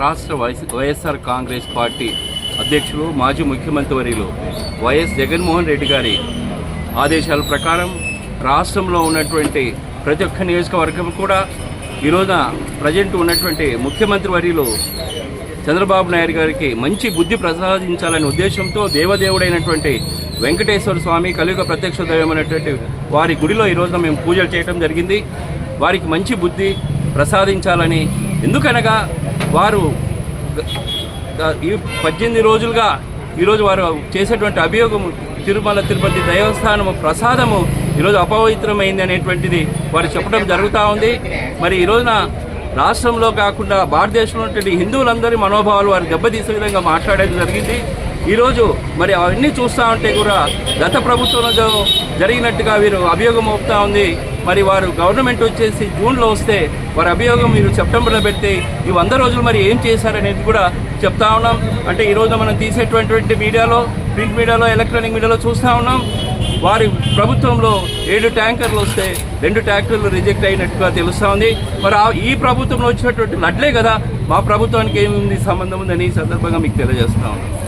రాష్ట్ర vice YSR Congress party అధ్యక్షులు మాజీ ముఖ్యమంత్రి వర్యులు వైఎస్ జగన్మోహన్ రెడ్డి గారి ఆదేశాల ప్రకారం రాష్ట్రంలో ఉన్నటువంటి ప్రతి ఒక్క నియోజకవర్గం కూడా ఈరోజున ప్రజెంట్ ఉన్నటువంటి ముఖ్యమంత్రి వర్యులు చంద్రబాబు నాయుడు గారికి మంచి బుద్ధి ప్రసాదించాలనే ఉద్దేశంతో దేవదేవుడైనటువంటి వెంకటేశ్వర స్వామి కలియుగ ప్రత్యక్ష దైవమైనటువంటి వారి గుడిలో ఈ రోజున మేము పూజలు చేయడం జరిగింది. వారికి మంచి బుద్ధి ప్రసాదించాలని ఎందుకనగా వారు ఈ పద్దెనిమిది రోజులుగా ఈరోజు వారు చేసేటువంటి అభియోగం తిరుమల తిరుపతి దేవస్థానము ప్రసాదము ఈరోజు అపవిత్రమైంది అనేటువంటిది వారు చెప్పడం జరుగుతూ ఉంది. మరి ఈ రోజున రాష్ట్రంలో కాకుండా భారతదేశంలో ఉన్నటువంటి హిందువులందరి మనోభావాలు వారు దెబ్బతీసే విధంగా మాట్లాడేది జరిగింది. ఈరోజు మరి అవన్నీ చూస్తూ ఉంటే కూడా గత ప్రభుత్వంలో జరిగినట్టుగా వీరు అభియోగం మోపుతా ఉంది. మరి వారు గవర్నమెంట్ వచ్చేసి జూన్లో వస్తే వారి అభియోగం మీరు సెప్టెంబర్లో పెడితే ఈ వంద రోజులు మరి ఏం చేశారనేది కూడా చెప్తా ఉన్నాం. అంటే ఈరోజు మనం తీసేటువంటి మీడియాలో ప్రింట్ మీడియాలో ఎలక్ట్రానిక్ మీడియాలో చూస్తూ ఉన్నాం. వారి ప్రభుత్వంలో ఏడు ట్యాంకర్లు వస్తే రెండు ట్యాంకర్లు రిజెక్ట్ అయినట్టుగా తెలుస్తూ ఉంది. మరి ఆ- ఈ ప్రభుత్వంలో వచ్చినటువంటి లడ్లే కదా మా ప్రభుత్వానికి ఏముంది సంబంధం ఉందని ఈ సందర్భంగా మీకు తెలియజేస్తా ఉన్నాం.